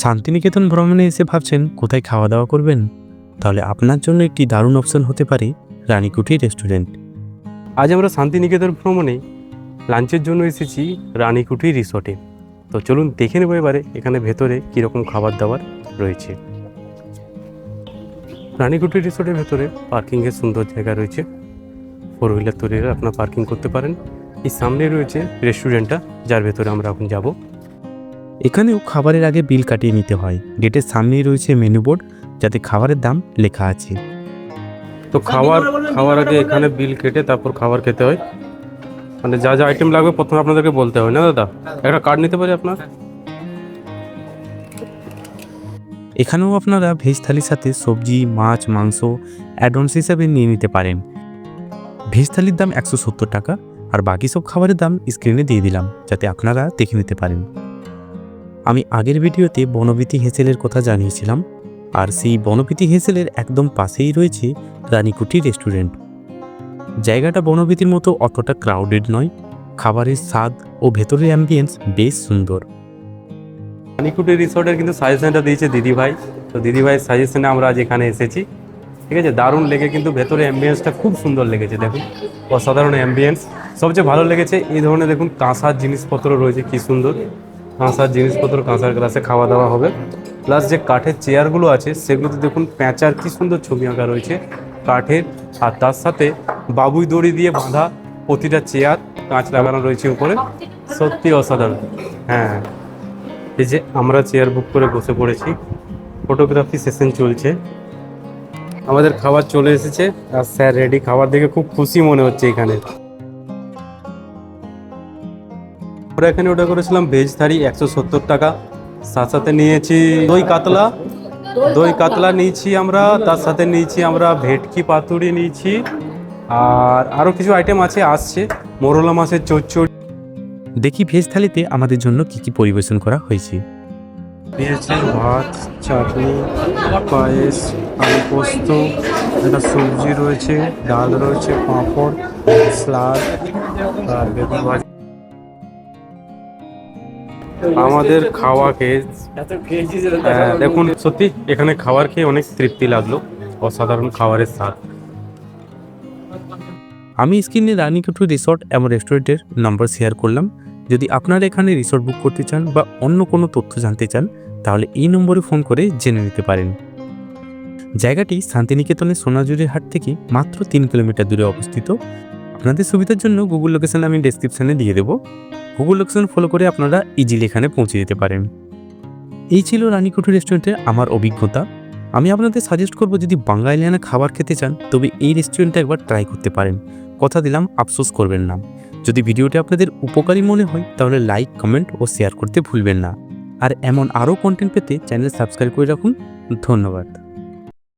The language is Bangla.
শান্তিনিকেতন ভ্রমণে এসে ভাবছেন, কোথায় খাওয়া দাওয়া করবেন? তাহলে আপনার জন্য একটি দারুণ অপশন হতে পারে রানীকুঠি রেস্টুরেন্ট আজ আমরা শান্তিনিকেতন ভ্রমণে লাঞ্চের জন্য এসেছি রানীকুঠি রিসর্টে তো চলুন দেখে নেব এবারে এখানে ভেতরে কীরকম খাবার দাবার রয়েছে। রানীকুঠি রিসোর্টের ভেতরে পার্কিংয়ের সুন্দর জায়গা রয়েছে। ফোর হুইলার তৈরিরা আপনার পার্কিং করতে পারেন। এই সামনে রয়েছে রেস্টুরেন্টটা যার ভেতরে আমরা এখন যাব। এখানেও খাবারের আগে বিল কাটিয়ে নিতে হয়। গেটের সামনেই রয়েছে মেনু বোর্ড যাতে খাবারের দাম লেখা আছে। তো খাবার খাওয়ার আগে এখানে বিল কেটে তারপর খাবার খেতে হয়। মানে যা যা আইটেম লাগবে প্রথমে আপনাদেরকে বলতে হয় না দাদা? একটা কার্ড নিতে পারি আপনার? এখানেও আপনারা ভেজ থালির সাথে সবজি মাছ মাংস অ্যাডভান্স হিসাবে নিয়ে নিতে পারেন। ভেজ থালির দাম একশো সত্তর টাকা আর বাকি সব খাবারের দাম স্ক্রিনে দিয়ে দিলাম যাতে আপনারা দেখে নিতে পারেন। আমি আগের ভিডিওতে বনবীতি হেসেলের কথা জানিয়েছিলাম, আর সেই বনবীতি হেসেলের একদম পাশেই রয়েছে রানীকুঠি রেস্টুরেন্ট। জায়গাটা বনবীতির মতো অতটা ক্রাউডেড নয়, খাবারের স্বাদ ও ভেতরের অ্যাম্বিয়েন্স বেশ সুন্দর। রানীকুটি রিসর্টের কিন্তু সাজেশনটা দিয়েছে দিদি ভাই তো দিদি ভাইয়ের সাজেশনে আমরা আজ এখানে এসেছি। ঠিক আছে, দারুণ লেগে কিন্তু ভেতরে অ্যাম্বিয়েন্সটা খুব সুন্দর লেগেছে, দেখুন। অসাধারণ অ্যাম্বিয়েন্স সবচেয়ে ভালো লেগেছে এই ধরনের, দেখুন, কাঁসার জিনিসপত্র রয়েছে, কি সুন্দর। কাঁসার জিনিসপত্র, কাঁসার গ্লাসে খাওয়া দাওয়া হবে। প্লাস যে কাঠের চেয়ারগুলো আছে, সেগুলোতে দেখুন প্যাঁচার কি সুন্দর ছবি আঁকা রয়েছে। কাঠের আর তার সাথে বাবুই দড়ি দিয়ে বাঁধা প্রতিটা চেয়ার, কাঁচ লাগানো রয়েছে উপরে। সত্যি অসাধারণ। হ্যাঁ। এই যে আমরা চেয়ার বুক করে বসে পড়েছি। ফটোগ্রাফি সেশন চলছে। আমাদের খাবার চলে এসেছে। আর স্যার রেডি। খাবার দেখে খুব খুশি মনে হচ্ছে এখানে। আমরা এখানে অর্ডার করেছিলাম ভেজ থালি একশো সত্তর টাকা। সাথে সাথে নিয়েছি দই কাতলা। দই কাতলা নিয়েছি আমরা তার সাথে নিয়েছি আমরা ভেটকি পাতুরি নিয়েছি। আর আরও কিছু আইটেম আছে আসছে। মোরলা মাছের চচ্চড়ি। দেখি ভেজ থালিতে আমাদের জন্য কি কি পরিবেশন করা হয়েছে। দিয়েছে ভাত চাটনি পায়েস আলু পোস্ত একটা সবজি রয়েছে ডাল রয়েছে পাঁপড় স্যালাড আর বেগুন ভাজি। আমাদের খাওয়া খেয়ে দেখুন সত্যি এখানে খাবার খেয়ে অনেক তৃপ্তি লাগল। অসাধারণ খাবারের স্বাদ। আমি স্ক্রিনে রানীকুঠু রিসর্ট এবং রেস্টুরেন্টের নাম্বার শেয়ার করলাম। যদি আপনারা এখানে রিসর্ট বুক করতে চান বা অন্য কোনো তথ্য জানতে চান তাহলে এই নম্বরে ফোন করে জেনে নিতে পারেন। জায়গাটি শান্তিনিকেতনের সোনাঝুরির হাট থেকে মাত্র তিন কিলোমিটার দূরে অবস্থিত। আপনাদের সুবিধার জন্য গুগল লোকেশন আমি ডেসক্রিপশানে দিয়ে দেবো। গুগল লোকেশন ফলো করে আপনারা ইজিলি এখানে পৌঁছে যেতে পারেন। এই ছিল রানীকুঠু রেস্টুরেন্টের আমার অভিজ্ঞতা। আমি আপনাদের সাজেস্ট করব যদি বাঙালিয়ানা খাবার খেতে চান, তবে এই রেস্টুরেন্টটা একবার ট্রাই করতে পারেন। কথা দিলাম, আফসোস করবেন না। যদি ভিডিওটি আপনাদের উপকারী মনে হয়, তাহলে লাইক কমেন্ট ও শেয়ার করতে ভুলবেন না। আর এমন আরও কন্টেন্ট পেতে চ্যানেল সাবস্ক্রাইব করে রাখুন। ধন্যবাদ।